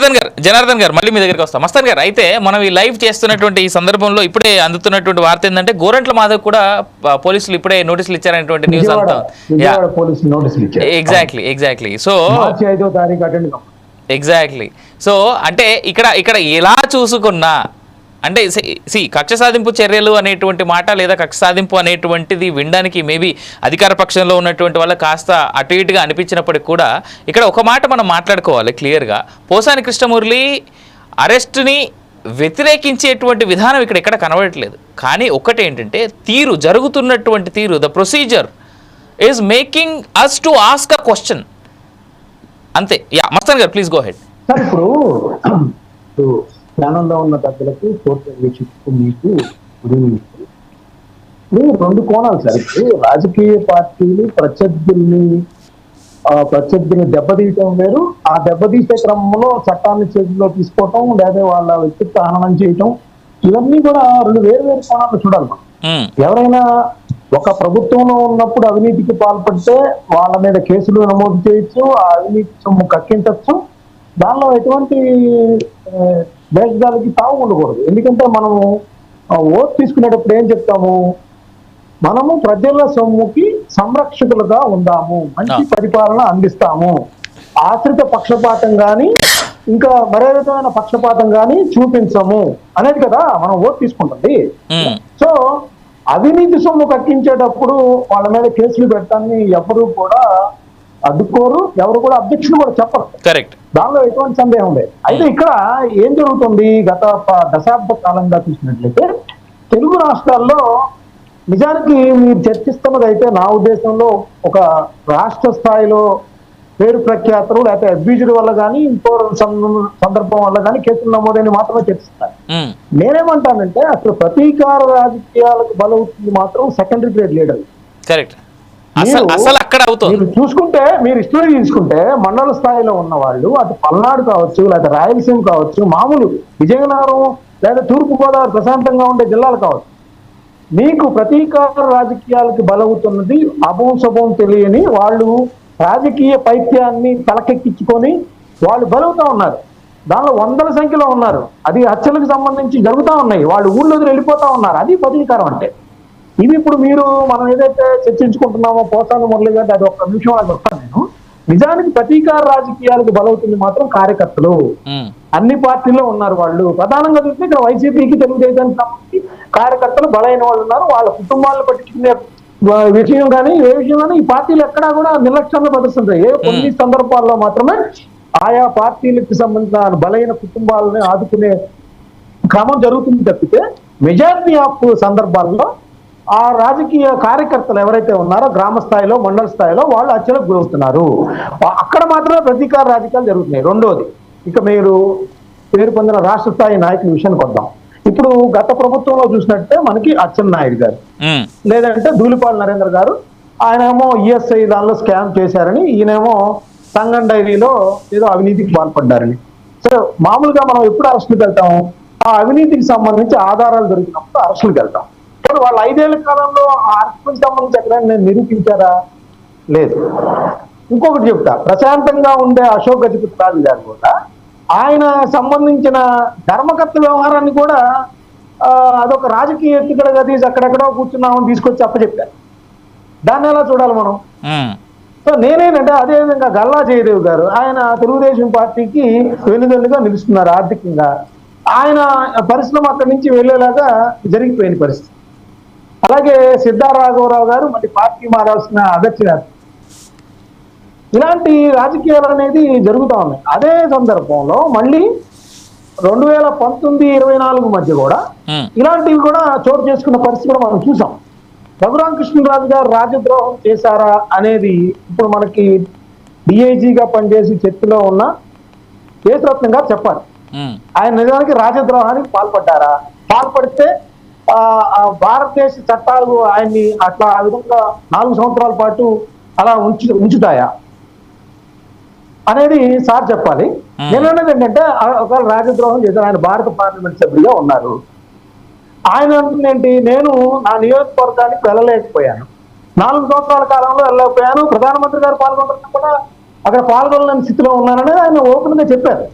జనార్దన్ గారు జనార్దన్ గారు మళ్ళీ మీ దగ్గరికి వస్తాం. మస్తాన్ గారు అయితే మనం ఈ లైవ్ చేస్తున్నటువంటి ఈ సందర్భంలో ఇప్పుడే అందుతున్నటువంటి వార్త ఏంటంటే గోరంట్ల మాధవ్ కూడా పోలీసులు ఇప్పుడే నోటీసులు ఇచ్చారనేటువంటి న్యూస్ అంతా. Exactly exactly so exactly so అంటే ఇక్కడ ఇక్కడ ఎలా చూసుకున్నా అంటే సి కక్ష సాధింపు చర్యలు అనేటువంటి మాట లేదా కక్ష సాధింపు అనేటువంటిది వినడానికి మేబీ అధికార పక్షంలో ఉన్నటువంటి వాళ్ళ కాస్త అటు ఇటుగా అనిపించినప్పటికి కూడా ఇక్కడ ఒక మాట మనం మాట్లాడుకోవాలి క్లియర్గా పోసాని కృష్ణమురళి అరెస్ట్ని వ్యతిరేకించేటువంటి విధానం ఇక్కడ ఎక్కడ కనబడట్లేదు. కానీ ఒకటి ఏంటంటే తీరు జరుగుతున్నటువంటి తీరు the procedure is making us to ask a question అంతే. యా మస్తాన్ గారు ప్లీజ్ గో హెడ్ సార్ ఇప్పుడు ధ్యానంలో ఉన్న పెద్దలకు కోర్టు వీక్షకు మీకు. ఇప్పుడు రెండు కోణాలు సార్ ఇప్పుడు రాజకీయ పార్టీలు ప్రత్యర్థుల్ని ప్రత్యర్థిని దెబ్బతీయటం వేరు ఆ దెబ్బతీసే క్రమంలో చట్టాన్ని చేతిలో తీసుకోవటం లేదా వాళ్ళ వ్యక్తిత్వ హననం చేయటం ఇవన్నీ కూడా రెండు వేరు వేరు కోణాలు చూడాలి మనం. ఎవరైనా ఒక ప్రభుత్వంలో ఉన్నప్పుడు అవినీతికి పాల్పడితే వాళ్ళ మీద కేసులు నమోదు చేయొచ్చు ఆ అవినీతి సొమ్ము కక్కించవచ్చు దానిలో ఎటువంటి దేశగాలకి తావు ఉండకూడదు. ఎందుకంటే మనము ఓటు తీసుకునేటప్పుడు ఏం చెప్తాము? మనము ప్రజల సొమ్ముకి సంరక్షకులుగా ఉందాము. మంచి. పరిపాలన అందిస్తాము. ఆశ్రిత పక్షపాతం గాని ఇంకా మరే విధమైన పక్షపాతం గాని చూపించము. అనేది కదా మనం ఓటు తీసుకుంటుంది. సో అవినీతి సొమ్ము కక్కించేటప్పుడు వాళ్ళ మీద కేసులు పెట్టాలని ఎవరు కూడా అడ్డుకోరు ఎవరు కూడా అధ్యక్షులు కూడా చెప్పరు. కరెక్ట్. దానిలో ఎటువంటి సందేహం లేదు. అయితే ఇక్కడ ఏం జరుగుతుంది? గత దశాబ్ద కాలంగా చూసినట్లయితే తెలుగు రాష్ట్రాల్లో నిజానికి మీరు చర్చిస్తున్నది అయితే నా ఉద్దేశంలో ఒక రాష్ట్ర స్థాయిలో పేరు ప్రఖ్యాతులు లేకపోతే అబ్యూజుడ్ వల్ల కానీ ఇంకో సందర్భం వల్ల కానీ కేసులు నమోదని మాత్రమే చర్చిస్తారు. మ్మ్. నేనేమంటానంటే అసలు ప్రతీకార రాజకీయాలకు బలవుతుంది మాత్రం సెకండరీ గ్రేడ్ లీడర్ కరెక్ట్ అసలు అక్కడ అవుతుంది. మీరు చూసుకుంటే మీరు హిస్టరీ తీసుకుంటే మండల స్థాయిలో ఉన్న వాళ్ళు అటు పల్నాడు కావచ్చు లేదా రాయలసీమ కావచ్చు మామూలు విజయనగరం లేదా తూర్పు గోదావరి ప్రశాంతంగా ఉండే జిల్లాలు కావచ్చు. మీకు ప్రతీకార రాజకీయాలకు బలవుతున్నది అభం శుభం తెలియని వాళ్ళు రాజకీయ పైత్యాన్ని తలకెక్కించుకొని వాళ్ళు బలవుతా ఉన్నారు. దానిలో వందల సంఖ్యలో ఉన్నారు. అది హత్యలకు సంబంధించి జరుగుతూ ఉన్నాయి. వాళ్ళు ఊళ్ళో వెళ్ళిపోతా ఉన్నారు. అది ప్రతీకారం అంటే. ఇవి ఇప్పుడు మీరు మనం ఏదైతే చర్చించుకుంటున్నామో పోసాను మురళి గారి అది ఒక నిమిషం అది వస్తాను నేను. నిజానికి ప్రతీకార రాజకీయాలకు బలవుతుంది మాత్రం కార్యకర్తలు. అన్ని పార్టీల్లో ఉన్నారు వాళ్ళు. ప్రధానంగా చూస్తే ఇక్కడ వైసీపీకి తెలుగుదేశానికి సంబంధించి కార్యకర్తలు బలైన వాళ్ళు ఉన్నారు. వాళ్ళ కుటుంబాలను పట్టించుకునే విషయం కానీ ఏ విషయం కానీ ఈ పార్టీలు ఎక్కడా కూడా నిర్లక్ష్యంగా ప్రదర్శించాయి ఏ కొన్ని సందర్భాల్లో మాత్రమే ఆయా పార్టీలకు సంబంధించిన బలైన కుటుంబాలని ఆదుకునే క్రమం జరుగుతుంది తప్పితే మెజారిటీ ఆఫ్ సందర్భాల్లో ఆ రాజకీయ కార్యకర్తలు ఎవరైతే ఉన్నారో గ్రామ స్థాయిలో మండల స్థాయిలో వాళ్ళు హత్యలకు గురవుతున్నారు. అక్కడ మాత్రమే ప్రతీకార రాజకీయాలు జరుగుతున్నాయి. రెండోది ఇక మీరు పేరు పొందిన రాష్ట్ర స్థాయి నాయకుల విషయానికి వద్దాం. ఇప్పుడు గత ప్రభుత్వంలో చూసినట్టే మనకి అచ్చెన్నాయుడు గారు. మ్మ్. లేదంటే ధూళిపాల్ నరేంద్ర గారు ఆయనేమో ఈఎస్ఐ దానిలో స్కామ్ చేశారని ఈయనేమో సంగం డైరీలో ఏదో అవినీతికి పాల్పడ్డారని. సో మామూలుగా మనం ఎప్పుడు అరెస్టులకు వెళ్తాం ఆ అవినీతికి సంబంధించి ఆధారాలు దొరికినప్పుడు అరెస్టులకు వెళ్తాం. వాళ్ళ ఐదేళ్ళ కాలంలో సంబంధించి ఎక్కడైనా నేను నిరూపించారా? లేదు. ఇంకొకటి చెప్తా. ప్రశాంతంగా ఉండే అశోక్ గజపతి రాజు గారు కూడా ఆయన సంబంధించిన ధర్మకర్త వ్యవహారాన్ని కూడా అదొక రాజకీయ ఎత్తుకడగా తీసి అక్కడెక్కడో కూర్చున్నామని తీసుకొచ్చి అప్పచెప్పారు దాన్ని ఎలా చూడాలి మనం. సో నేనేంటంటే అదే విధంగా గల్లా జయదేవ్ గారు ఆయన తెలుగుదేశం పార్టీకి వెన్నుదన్నుగా నిలుస్తున్నారు ఆర్థికంగా. ఆయన పరిశ్రమ అక్కడి నుంచి వెళ్ళేలాగా జరిగిపోయిన పరిస్థితి. అలాగే సిద్ధారాఘవరావు గారు మళ్ళీ పార్టీ మారాల్సిన అగత్య ఇలాంటి రాజకీయాలు అనేది జరుగుతా ఉన్నాయి. అదే సందర్భంలో మళ్ళీ రెండు వేల పంతొమ్మిది ఇరవై నాలుగు మధ్య కూడా. ఇలాంటివి కూడా చోటు చేసుకున్న పరిస్థితి కూడా మనం చూసాం. రఘురామ కృష్ణరాజు గారు రాజద్రోహం చేశారా అనేది ఇప్పుడు మనకి డిఐజీగా పనిచేసి చర్చలో ఉన్న కేశరత్నం గారు చెప్పారు మ్మ్. ఆయన నిజానికి రాజద్రోహానికి పాల్పడ్డారా? పాల్పడితే భారతదేశ చట్టాలు ఆయన్ని అట్లా ఆ విధంగా నాలుగు సంవత్సరాల పాటు అలా ఉంచు ఉంచుతాయా? అనేది సార్ చెప్పాలి. నేను అనేది ఏంటంటే ఒకవేళ రాజద్రోహం చేశారు ఆయన భారత పార్లమెంట్ సభ్యుడిగా ఉన్నారు. ఆయన అంటుంది ఏంటి నేను నా నియోజకవర్గానికి వెళ్ళలేకపోయాను. నాలుగు సంవత్సరాల కాలంలో వెళ్ళలేకపోయాను. ప్రధానమంత్రి గారు పాల్గొంటున్నా కూడా అక్కడ పాల్గొనలేని స్థితిలో ఉన్నానని ఆయన ఓపెన్గా చెప్పారు.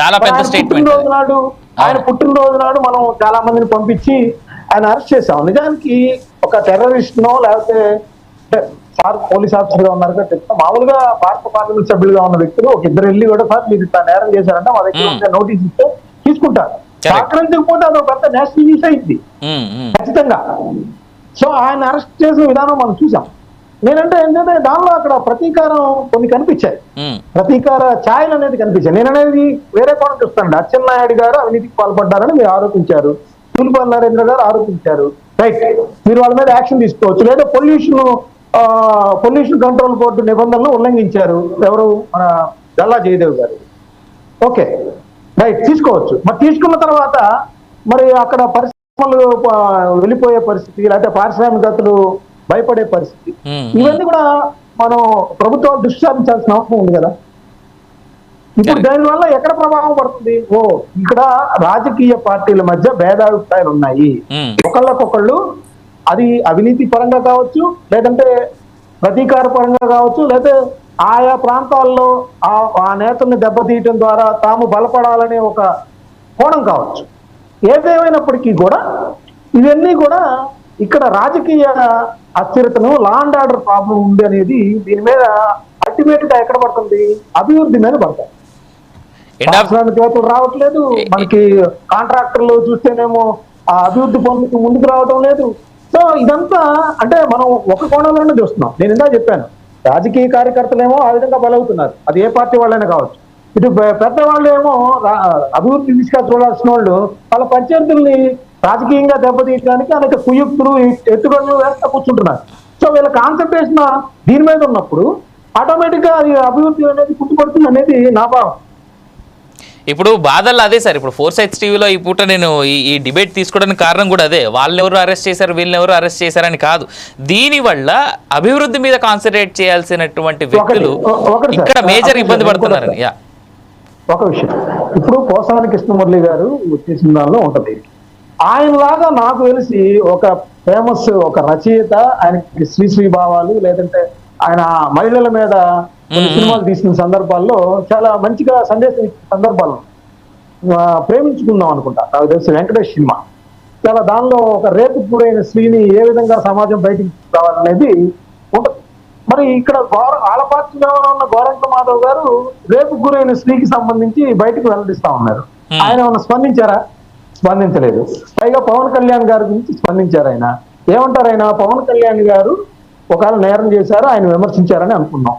చాలా పెద్ద అది. నాడు ఆయన పుట్టినరోజు నాడు మనం చాలా మందిని పంపించి ఆయన అరెస్ట్ చేసాం నిజానికి ఒక టెర్రరిస్ట్ నో లేకపోతే పోలీస్ ఆఫీసర్గా ఉన్నారు చెప్తా మామూలుగా భారత పార్లమెంట్ సభ్యులుగా ఉన్న వ్యక్తులు ఒక ఇద్దరు వెళ్ళి కూడా సార్ మీరు ఇట్లా నేరం చేశారంటే మా దగ్గర నోటీస్ ఇస్తే తీసుకుంటారు. సహకరించకపోతే అది ఒక పెద్ద నేషనల్ న్యూస్ అయింది. ఖచ్చితంగా. సో ఆయన అరెస్ట్ చేసిన విధానం మనం చూసాం నేనంటే ఏంటంటే దానిలో అక్కడ ప్రతీకారం కొన్ని కనిపించాయి. ప్రతీకార ఛాయలు అనేది కనిపించాయి. నేను అనేది వేరే కోణం చూస్తానండి. అచ్చెన్నాయుడు గారు అవినీతికి పాల్పడ్డారని మీరు ఆరోపించారు. తూలిపల్లి నరేంద్ర గారు ఆరోపించారు. రైట్ మీరు వాళ్ళ మీద యాక్షన్ తీసుకోవచ్చు. లేదా పొల్యూషన్ పొల్యూషన్ కంట్రోల్ బోర్డు నిబంధనలు ఉల్లంఘించారు. ఎవరు? మన గల్లా జయదేవ్ గారు. ఓకే రైట్ తీసుకోవచ్చు. మరి తీసుకున్న తర్వాత మరి అక్కడ పరిశ్రమలు వెళ్ళిపోయే పరిస్థితి లేకపోతే పారిశ్రామికతలు భయపడే పరిస్థితి. ఉమ్, ఇవన్నీ కూడా మనం ప్రభుత్వం దృష్టి సారించాల్సిన అవసరం ఉంది కదా. ఇప్పుడు. దానివల్ల ఎక్కడ ప్రభావం పడుతుంది? ఓ ఇక్కడ రాజకీయ పార్టీల మధ్య భేదాభిప్రాయాలు ఉన్నాయి. ఉమ్. ఒకళ్ళకొకళ్ళు అది అవినీతి పరంగా కావచ్చు లేదంటే ప్రతీకార పరంగా కావచ్చు లేదా ఆయా ప్రాంతాల్లో ఆ ఆ నేతల్ని దెబ్బతీయటం ద్వారా తాము బలపడాలనే ఒక కోణం కావచ్చు. ఏదేమైనప్పటికీ కూడా ఇవన్నీ కూడా ఇక్కడ రాజకీయ అస్థిరతను లా అండ్ ఆర్డర్ ప్రాబ్లం ఉంది అనేది దీని మీద అల్టిమేట్గా ఎక్కడ పడుతుంది? అభివృద్ధి మీద పడతాయి. పారిశ్రామికవేత్తలు రావట్లేదు. మనకి కాంట్రాక్టర్లు చూస్తేనేమో ఆ అభివృద్ధి పనులకు ముందుకు రావడం లేదు. సో ఇదంతా అంటే మనం ఒక కోణంలోనే చూస్తున్నాం. నేను ఇందా చెప్పాను రాజకీయ కార్యకర్తలేమో ఆ విధంగా బలవుతున్నారు. అది ఏ పార్టీ వాళ్ళైనా కావచ్చు. ఇటు పెద్దవాళ్ళు ఏమో అభివృద్ధి దిశగా చూడాల్సిన వాళ్ళు వాళ్ళ ప్రత్యర్థుల్ని రాజకీయంగా దెబ్బతీయడానికి అనేక కుయుక్తులు ఎత్తుగడలు వేస్తా కూర్చుంటున్నారు. సో వీళ్ళ కాన్సన్ట్రేషన్ దీని మీద ఉన్నప్పుడు ఆటోమేటిక్గా అది అభివృద్ధి అనేది పుట్టుపడుతుంది అనేది నా భావం. ఇప్పుడు బాధల్లో అదే సార్ ఇప్పుడు ఫోర్ సైట్స్ టీవీలో ఈ పూట నేను ఈ డిబేట్ తీసుకోవడానికి కారణం కూడా అదే వాళ్ళు ఎవరు అరెస్ట్ చేశారు వీళ్ళని ఎవరు అరెస్ట్ చేశారని కాదు దీనివల్ల అభివృద్ధి మీద కాన్సన్ట్రేట్ చేయాల్సినటువంటి వ్యక్తులు. ఇక్కడ మేజర్ ఇబ్బంది పడుతున్నారని ఇంకోటి యా ఒక విషయం ఇప్పుడు పోసాని కృష్ణమురళి గారు వచ్చేసిన దానిలో ఉంటది ఆయనలాగా నాకు తెలిసి ఒక ఫేమస్ ఒక రచయిత ఆయనకి శ్రీ శ్రీ భావాలు లేదంటే ఆయన మహిళల మీద. సినిమాలు తీసిన సందర్భాల్లో చాలా మంచిగా సందేశం ఇచ్చిన సందర్భాలు ప్రేమించుకుందాం అనుకుంటా. నాకు తెలిసి వెంకటేష్ సినిమా. చాలా దానిలో ఒక రేపు గురైన స్త్రీని ఏ విధంగా సమాజం బయటికి రావాలనేది ఉంటుంది. మరి ఇక్కడ గౌర ఆలపాత్రిగా ఉన్న గోరంట మాధవ్ గారు రేపు గురైన స్త్రీకి సంబంధించి బయటకు వెల్లడిస్తా ఉన్నారు. ఆయన ఏమన్నా స్పందించారా? స్పందించలేదు. పైగా పవన్ కళ్యాణ్ గారి గురించి స్పందించారు ఆయన. ఏమంటారు ఆయన? పవన్ కళ్యాణ్ గారు ఒకవేళ నేరం చేశారు? ఆయన విమర్శించారని అనుకున్నాం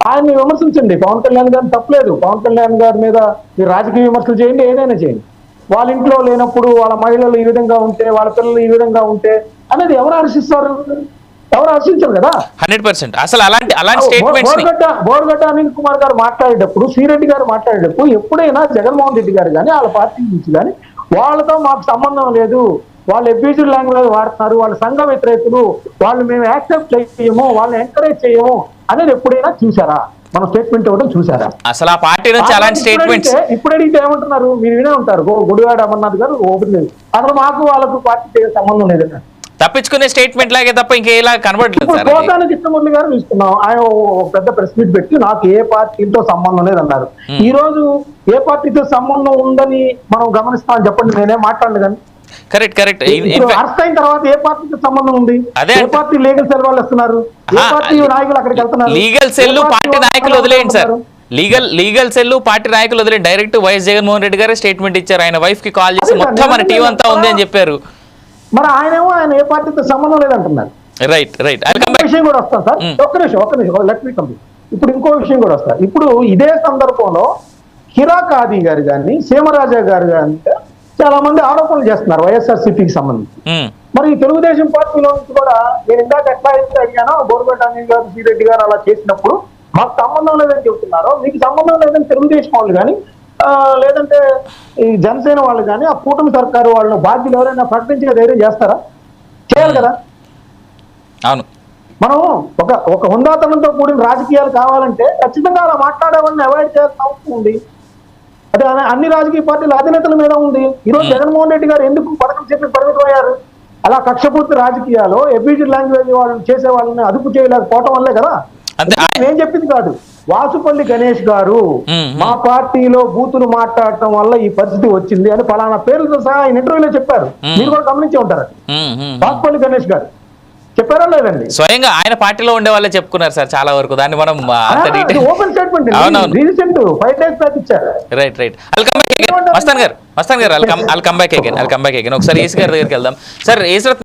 ఆయన్ని విమర్శించండి. పవన్ కళ్యాణ్ గారిని తప్పలేదు. పవన్ కళ్యాణ్ గారి మీద మీరు రాజకీయ విమర్శలు చేయండి ఏదైనా చేయండి. వాళ్ళ ఇంట్లో లేనప్పుడు వాళ్ళ మహిళలు ఈ విధంగా ఉంటే వాళ్ళ పిల్లలు ఈ విధంగా ఉంటే అనేది ఎవరు హర్షిస్తారు ఎవరు హర్షించరు కదా? Hundred percent. అసలు అలాంటి స్టేట్మెంట్స్ బోర్గడ్డ బోర్గడ్డ అనిల్ కుమార్ గారు మాట్లాడేటప్పుడు శ్రీరెడ్డి గారు మాట్లాడేటప్పుడు ఎప్పుడైనా జగన్మోహన్ రెడ్డి గారు కానీ వాళ్ళ పార్టీ నుంచి కానీ వాళ్ళతో మాకు సంబంధం లేదు. వాళ్ళు అబ్యూజ్డ్ లాంగ్వేజ్ వాడుతున్నారు. వాళ్ళ సంఘ వ్యతిరేకులు వాళ్ళు మేము యాక్సెప్ట్ చేయము వాళ్ళని ఎంకరేజ్ చేయము. అనేది ఎప్పుడైనా చూసారా మన స్టేట్మెంట్ ఇవ్వడం చూసారా అసలు ఆ పార్టీ నుంచి అలాంటి ఇప్పుడు స్టేట్మెంట్స్ అడిగితే- ఇప్పుడు అడిగితే ఏమంటున్నారు? మీరు వినే ఉంటారు. గుడివాడ అమర్నాథ్ గారు ఓపెన్ లేదు. అసలు మాకు వాళ్ళకు పార్టీ సంబంధం లేదన్నారు తప్పించుకునే స్టేట్మెంట్ లాగే తప్ప ఇంకేలా కనబడలేదు. కోటాని కృష్ణమురళి గారు చూస్తున్నాం ఆయన పెద్ద ప్రెస్ మీట్ పెట్టి నాకు ఏ పార్టీతో సంబంధం లేదన్నారు. ఈ రోజు ఏ పార్టీతో సంబంధం ఉందని మనం గమనిస్తామని చెప్పండి. నేనేం మాట్లాడలేదు కానీ కరెక్ట్ కరెక్ట్. అరెస్ట్ అయిన తర్వాత ఏ పార్టీతో సంబంధం ఉంది? అదే పార్టీ లీగల్ సెల్ వాళ్ళు వస్తున్నారు? పార్టీ నాయకులు అక్కడికి వెళ్తున్నారు? లీగల్ సెల్ పార్టీ నాయకులు వదిలేయండి sir? Legal legal cell party నాయకులు వదిలేండి డైరెక్ట్ వైఎస్ జగన్మోహన్ రెడ్డి గారే స్టేట్మెంట్ ఇచ్చారు. ఆయన వైఫ్కి కాల్ చేసి మొత్తం మన టీం అంతా ఉంది అని చెప్పారు. మరి ఆయనేమో ఆయన ఏ పార్టీతో సంబంధం లేదంటున్నారు. రైట్ రైట్ విషయం కూడా వస్తాను సార్. మ్మ్. ఒక్క నిమిషం ఒక్క నిమిషం. లెట్ మీ కంప్లీట్ ఇప్పుడు ఇంకో విషయం కూడా వస్తా. ఇప్పుడు ఇదే సందర్భంలో హిరా కాది గారు కానీ సీమరాజా గారు కానీ చాలా మంది ఆరోపణలు చేస్తున్నారు వైఎస్ఆర్ సిపికి సంబంధించి మరి తెలుగుదేశం పార్టీలో నుంచి కూడా నేను ఇందాక ఎట్లా అయితే అడిగానో బోర్గట్ అనిల్ గారు శ్రీరెడ్డి గారు అలా చేసినప్పుడు మాకు సంబంధం లేదని చెబుతున్నారో. మీకు సంబంధం లేదని తెలుగుదేశం వాళ్ళు కానీ లేదంటే ఈ జనసేన వాళ్ళు కానీ ఆ కూటమి సర్కారు వాళ్ళు బాధ్యులు ఎవరైనా ప్రకటించే ధైర్యం చేస్తారా? చేయాలి కదా. అవును. మనం ఒక ఒక హుందాతనంతో కూడిన రాజకీయాలు కావాలంటే ఖచ్చితంగా అలా మాట్లాడే వాళ్ళని అవాయిడ్ చేయాల్సిన అవసరం ఉంది. అదే అనే అన్ని రాజకీయ పార్టీల అధినేతల మీద ఉంది ఈరోజు. జగన్మోహన్ రెడ్డి గారు ఎందుకు పథకం చెప్పి పరిమితం అయ్యారు అలా కక్షపూర్తి రాజకీయాలు ఎబిజిడ్ లాంగ్వేజ్ వాళ్ళు చేసే వాళ్ళని అదుపు చేయలేకపోవటం వల్లే కదా. నేను చెప్పింది కాదు వాసుపల్లి గణేష్ గారు. మా పార్టీలో బూతులు మాట్లాడటం వల్ల ఈ పరిస్థితి వచ్చింది అని పలానా పేర్లతో సహా ఆయన ఇంటర్వ్యూలో చెప్పారు మీరు కూడా గమనించే ఉంటారు. వాసుపల్లి గణేష్ గారు చెప్పారా లేదండి? స్వయంగా ఆయన పార్టీలో ఉండే వాళ్ళే చెప్పుకున్నారు సార్ చాలా వరకు. దాన్ని మనం open statement. Recent five days back ఇచ్చారు. రైట్ రైట్ మస్తాన్ గారు మస్తాన్ గారు all come back again all come back again ఒకసారి ఏసీ గారి దగ్గరికి వెళ్దాం. Sir AC